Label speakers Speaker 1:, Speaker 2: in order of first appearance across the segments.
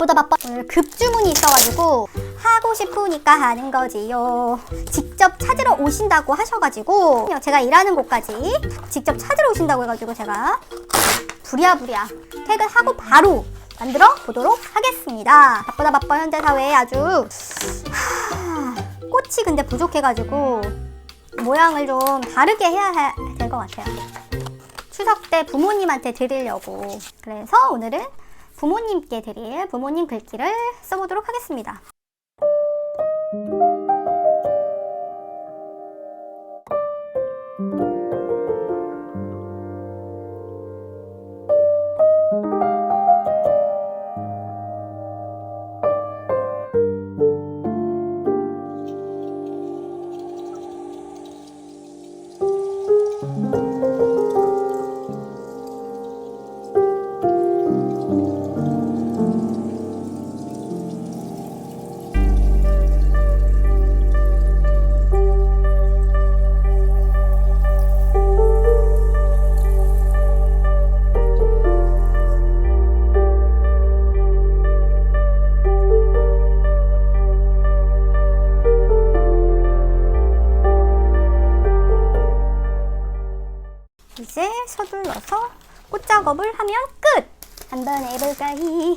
Speaker 1: 바쁘다 바빠. 오늘 급주문이 있어가지고 하고 싶으니까 하는 거지요. 직접 찾으러 오신다고 하셔가지고 제가 일하는 곳까지 직접 찾으러 오신다고 해가지고 제가 부랴부랴 퇴근하고 바로 만들어 보도록 하겠습니다. 바쁘다 바빠 현대 사회에 아주. 하... 꽃이 근데 부족해가지고 모양을 좀 다르게 해야 될 것 같아요. 추석 때 부모님한테 드리려고. 그래서 오늘은 부모님께 드릴 부모님 글귀를 써보도록 하겠습니다. 서둘러서 꽃작업을 하면 끝! 한번 해볼까요?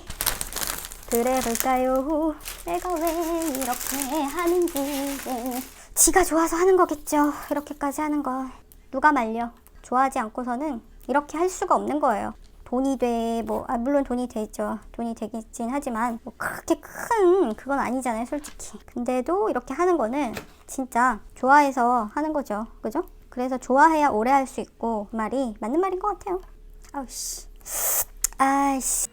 Speaker 1: 그래볼까요? 내가 왜 이렇게 하는지 지가 좋아서 하는 거겠죠. 이렇게까지 하는 거 누가 말려? 좋아하지 않고서는 이렇게 할 수가 없는 거예요. 돈이 돼, 뭐, 아, 물론 돈이 되죠. 돈이 되겠진 하지만, 뭐, 그렇게 큰, 그건 아니잖아요, 솔직히. 근데도 이렇게 하는 거는 진짜 좋아해서 하는 거죠. 그죠? 그래서 좋아해야 오래 할 수 있고, 그 말이 맞는 말인 것 같아요. 아우씨. 아이씨.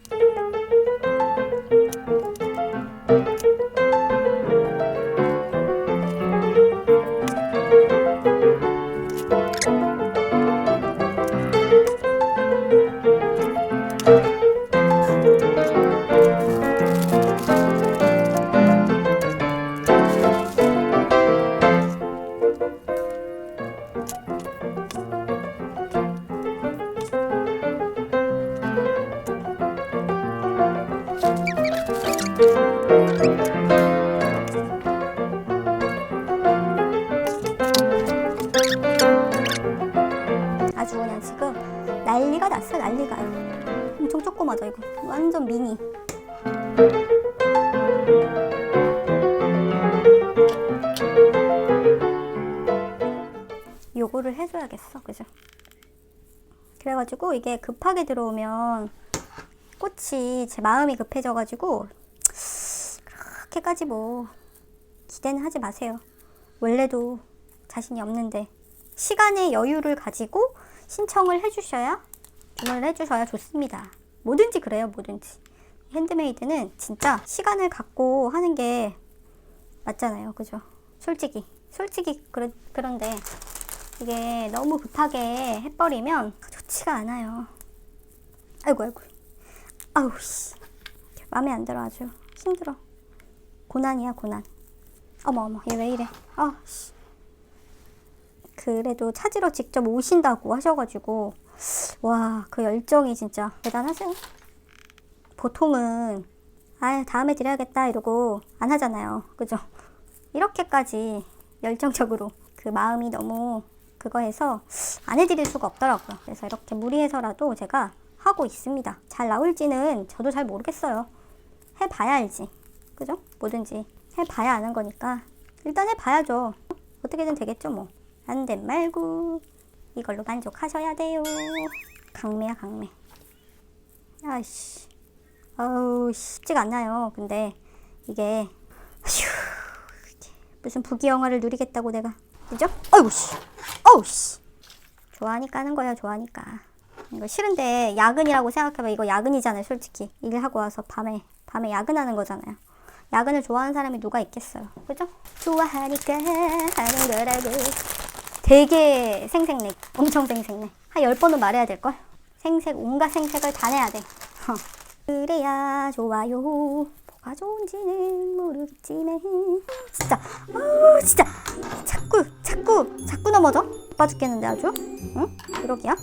Speaker 1: 난리가 났어 난리가 엄청 조그마다 이거. 완전 미니. 요거를 해줘야겠어 그죠? 그래가지고 이게 급하게 들어오면 꽃이 제 마음이 급해져가지고 그렇게까지 뭐 기대는 하지 마세요. 원래도 자신이 없는데 시간의 여유를 가지고 신청을 해주셔야 주문을 해주셔야 좋습니다. 뭐든지 그래요, 뭐든지. 핸드메이드는 진짜 시간을 갖고 하는 게 맞잖아요, 그죠? 솔직히, 솔직히 그러, 그런데 이게 너무 급하게 해버리면 좋지가 않아요. 아이고, 아이고. 아우, 씨. 마음에 안 들어, 아주. 힘들어. 고난이야, 고난. 어머, 어머, 얘 왜 이래. 아, 씨. 그래도 찾으러 직접 오신다고 하셔가지고 와 그 열정이 진짜 대단하세요. 보통은 아 다음에 드려야겠다 이러고 안 하잖아요. 그죠? 이렇게까지 열정적으로 그 마음이 너무 그거 해서 안 해드릴 수가 없더라고요. 그래서 이렇게 무리해서라도 제가 하고 있습니다. 잘 나올지는 저도 잘 모르겠어요. 해봐야 알지. 그죠? 뭐든지 해봐야 아는 거니까 일단 해봐야죠. 어떻게든 되겠죠 뭐. 안된 말고 이걸로 만족하셔야 돼요. 강매야 강매. 아이씨. 아우 쉽지가 않나요. 근데 이게 휴, 무슨 부귀영화를 누리겠다고 내가 그죠? 아이고 씨. 어우 씨. 좋아하니까 하는 거야 좋아하니까. 이거 싫은데 야근이라고 생각해봐. 이거 야근이잖아요 솔직히. 일하고 와서 밤에 밤에 야근하는 거잖아요. 야근을 좋아하는 사람이 누가 있겠어요. 그죠? 좋아하니까 하는 거라고. 되게 생색내. 엄청 생색내. 한 10번은 말해야 될걸? 생색, 온갖 생색을 다 내야 돼. 어. 그래야 좋아요. 뭐가 좋은지는 모르겠지만. 진짜, 아 진짜. 자꾸, 자꾸, 자꾸 넘어져? 빠 죽겠는데 아주? 응? 이러기야?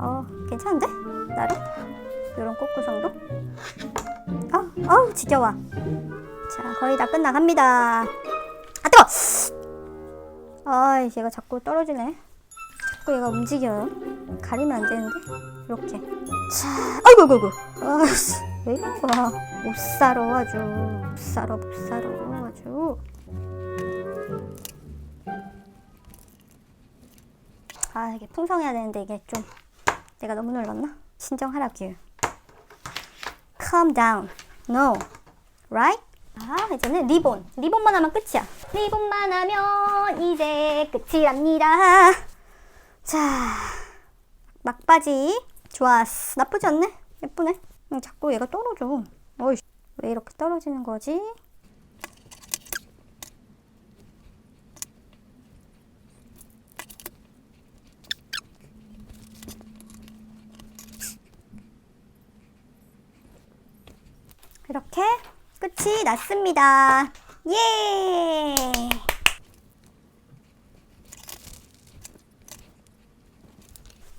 Speaker 1: 어, 괜찮은데? 나름? 이런 꽃 구성도? 어우 지겨워 자 거의 다 끝나갑니다 아 뜨거 아이 얘가 자꾸 떨어지네. 자꾸 얘가 움직여요. 가리면 안 되는데? 이렇게. 자 아이고 아이고 아이고. 아이씨 왜 이런 거야? 못 살아 아주. 못 살아 못 살아 아주. 아 이게 풍성해야 되는데 이게 좀 내가 너무 눌렀나? 진정하라 길. Calm down. No. Right? 아 이제는 리본. 리본만 하면 끝이야. 리본만 하면 이제 끝이랍니다 자 막바지 좋았어 나쁘지 않네 예쁘네 응, 자꾸 얘가 떨어져 어이 왜 이렇게 떨어지는 거지? 이렇게 끝이 났습니다. 예!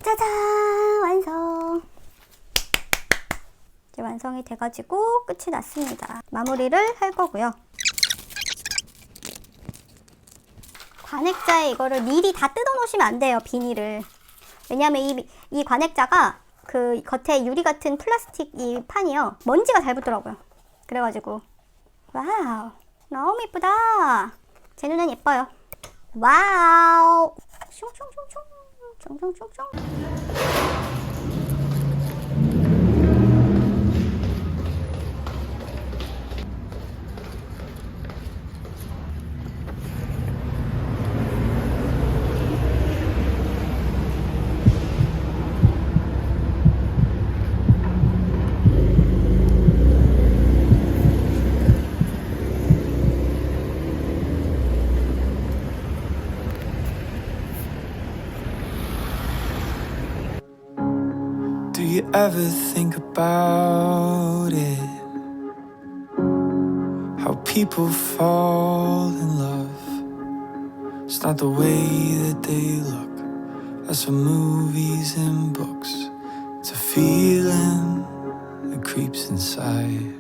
Speaker 1: 짜잔! 완성! 이제 완성이 돼가지고 끝이 났습니다. 마무리를 할 거고요. 관액자에 이거를 미리 다 뜯어 놓으시면 안 돼요, 비닐을. 왜냐면 이, 이 관액자가 그 겉에 유리 같은 플라스틱 이 판이요. 먼지가 잘 붙더라고요. 그래가지고. 와우. 너무 이쁘다. 제 눈엔 예뻐요. 와우. 슝슝슝슝. 슝슝슝슝.
Speaker 2: Ever think about it? How people fall in love. It's not the way that they look, That's from movies and books. It's a feeling that creeps inside.